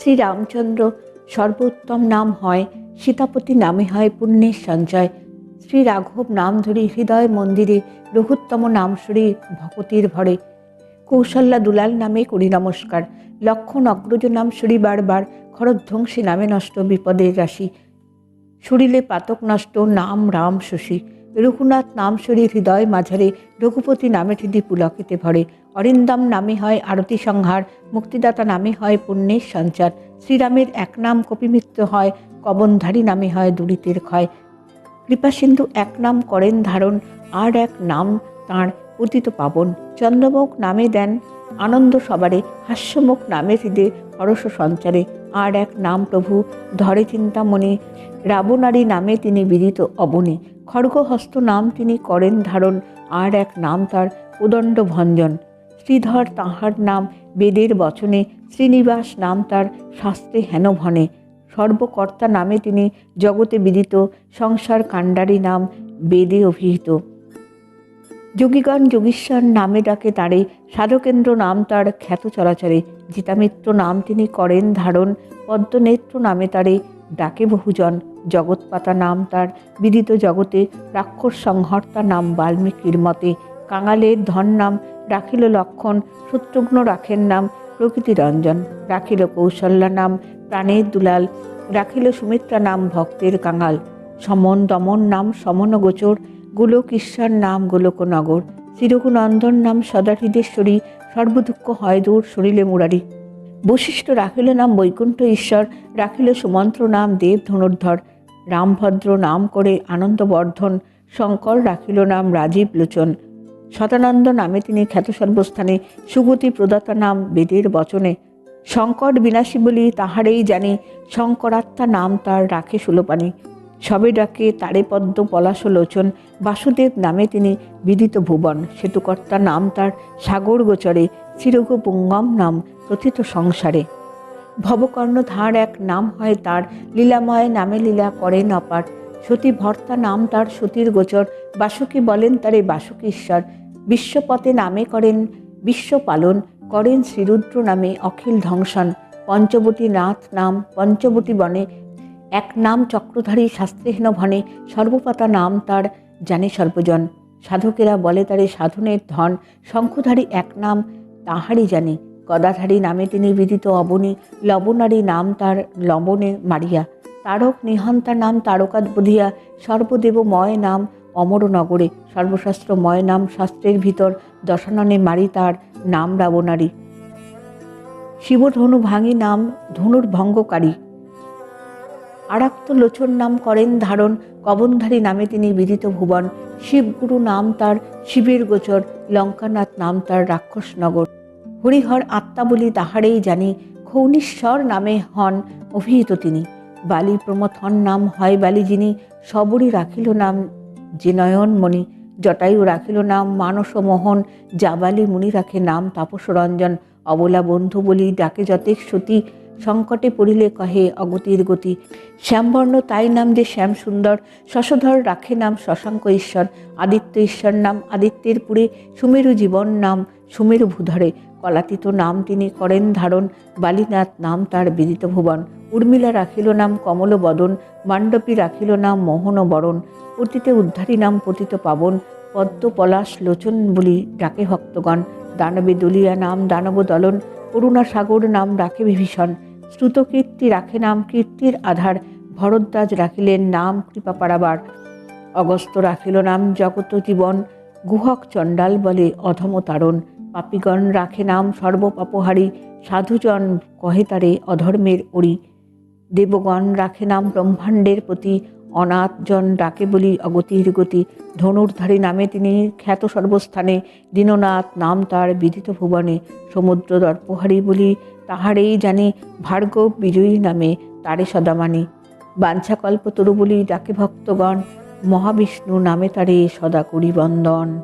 শ্রীরামচন্দ্র সর্বোত্তম নাম হয়, সীতাপতি নামে হয় পুণ্যের সঞ্চয়। শ্রী রাঘব নাম ধরি হৃদয় মন্দিরে, রঘুত্তম নাম সরি ভকতির ভরে কৌশল্যা দুলাল নামে করি নমস্কার, লক্ষণ অগ্রজ নাম সরি বারবার, খরধ্বংসী নামে নষ্ট বিপদের রাশি। শরীরে পাতক নষ্ট, নাম রাম শশী। রঘুনাথ নাম সরি হৃদয় মাঝারে রঘুপতি নামে হৃদি পুলকেতে ভরে। অরিন্দম নামে হয় আরতি সংহার, মুক্তিদাতা নামে হয় পুণ্যের সঞ্চার। শ্রীরামের এক নাম কপিমিত্র হয়, কবনধারী নামে হয় দুরিতের ক্ষয়। কৃপাসিন্ধু এক নাম করেন ধারণ, আর এক নাম তাঁর পতিত পাবন। চন্দ্রমুখ নামে দেন আনন্দ সবারে হাস্যমুখ নামে হৃদে হরস সঞ্চারে। আর এক নাম প্রভু ধরে চিন্তামণি, রাবণারী নামে তিনি বিদিত অবনে। খড়গহস্ত নাম তিনি করেন ধারণ, আর এক নাম তার উদণ্ড ভঞ্জন শ্রীধর তাহার নাম বেদের বচনে, শ্রীনিবাস নাম তার শাস্ত্রে হেন ভনে সর্বকর্তা নামে তিনি জগতে বিদিত, সংসার কাণ্ডারী নাম বেদে অভিহিত। যোগীগণ যোগীশ্বর নামে ডাকে তারে, সাধকেন্দ্র নাম তার খ্যাত চরাচরে জিতামিত্র নাম তিনি করেন ধারণ, পদ্মনেত্র নামে তারে ডাকে বহুজন। জগৎপাতা নাম তার বিদিত জগতে, রাক্ষস সংহর্তা নাম বাল্মীকির মতে। কাঙালের ধন নাম রাখিল লক্ষণ, শত্রুঘ্ন রাখেন নাম প্রকৃতিরঞ্জন। রাখিল কৌশল্যা নাম প্রাণের দুলাল, রাখিল সুমিত্রা নাম ভক্তের কাঙাল। সমন দমন নাম সমন গোচর, গোলক ঈশ্বর নাম গোলকনগর চিরকুনন্দন নাম সদাহৃদেশ্বরী সর্বদুঃখ হয় দূর, শরীরে মুরারি। বৈশিষ্ট্য রাখিল নাম বৈকুণ্ঠ ঈশ্বর, রাখিল সুমন্ত্র নাম দেব ধনুর্ধর রামভদ্র নাম করে আনন্দবর্ধন, শঙ্কর রাখিল নাম রাজীব লোচন। শতানন্দ নামে তিনি খ্যাত সর্বস্থানে, সুগতি প্রদাতা নাম বেদের বচনে। সংকট বিনাশী বলি তাহারেই জানি, শঙ্করাত্মা নাম তার রাখে সুলোপানি। সবে ডাকে তারে পদ্ম পলাশ লোচন, বাসুদেব নামে তিনি বিদিত ভুবন। সেতুকর্তা নাম তার সাগর গোচরে চিরগ পুঙ্গম নাম প্রথিত সংসারে। ভবকর্ণধার এক নাম হয় তার, লীলাময় নামে লীলা করেন অপার। সতী ভর্তা নাম তার সতীর গোচর, বাসুকি বলেন তারে বাসুকি বিশ্বপথে নামে করেন বিশ্ব পালন করেন শ্রীরুদ্র নামে অখিল ধ্বংসন পঞ্চবতী নাথ নাম পঞ্চবতী বনে এক নাম চক্রধারী শাস্ত্রহীন ভনে সর্বপাতা নাম তার জানে সর্বজন। সাধকেরা বলে তারে সাধনের ধন, শঙ্খধারী এক নাম তাহারই জানে। গদাধারী নামে তিনি বিদিত অবনী, লবণারী নাম তার লবণে মারিয়া। তারক নিহন্তা নাম তারকাত বধিয়া, সর্বদেবময় নাম অমরনগরে। সর্বশাস্ত্রময় নাম শাস্ত্রের ভিতর, দশাননে মারি তার নাম রাবণারী। শিবধনু ভাঙি নাম ধনুর ভঙ্গকারী আরাক্ত লোচন নাম করেন ধারণ, কবনধারী নামে তিনি বিদিত ভুবন। শিবগুরু নাম তার, শিবের গোচর, লঙ্কানাথ নাম তার রাক্ষসনগর। হরিহর আত্মা বলি তাহারেই জানি, খৌনীশ্বর নামে হন অভিহিত তিনি। বালি প্রমথন নাম হয় বালি যিনি, সবরই রাখিল নাম যে নয়নমণি জটায়ু রাখিল নাম মানস মোহন জাবালি মুনি রাখে নাম তাপস রঞ্জন। অবলা বন্ধু বলি ডাকে যতেক সতী সংকটে পড়িলে কহে অগতির গতি। শ্যামবর্ণ তাই নাম যে শ্যাম সুন্দর শশধর রাখে নাম শশাঙ্ক ঈশ্বর। আদিত্য ঈশ্বর নাম আদিত্যের পুরে, সুমেরু জীবন নাম সুমেরু ভূধরে। কলাতীত নাম তিনি করেন ধারণ, বালিনাথ নাম তার বিদিত ভুবন। উর্মিলা রাখিল নাম কমল বদন মাণ্ডবী রাখিল নাম মোহন বরণ। পতিতে উদ্ধারী নাম পতিত পাবন, পদ্ম পলাশ লোচন বলি ডাকে ভক্তগণ। দানবে দলিয়া নাম দানব দলন করুণা সাগর নাম রাখে বিভীষণ। শ্রুতকীর্তি রাখে নাম কীর্তির আধার, ভরদ্বাজ রাখিলেন নাম কৃপা পাড়াবার অগস্ত রাখিল নাম জগত জীবন, গুহক চণ্ডাল বলে অধম তারণ। পাপিগণ রাখে নাম সর্বপাপহারী, সাধুজন কহে তারে অধর্মের ওড়ি। দেবগণ রাখে নাম ব্রহ্মাণ্ডের প্রতি অনাথজন ডাকে বলি অগতির গতি ধনুর্ধারী নামে তিনি খ্যাত সর্বস্থানে, দীননাথ নাম তার বিদিত ভুবনে, সমুদ্র দর্পহারী বলি, তাহারেই জানি ভার্গব বিজয়ী নামে তারে সদামানি। বাঞ্ছাকল্প তরু বলি, ডাকে ভক্তগণ, মহাবিষ্ণু নামে তারে সদা করি বন্দন।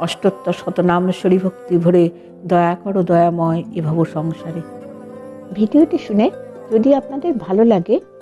অষ্টোত্তর শতনাম ভক্তি ভরে, দয়া করো দয়াময় এভাব সংসারে। ভিডিওটি শুনে যদি আপনাদের ভালো লাগে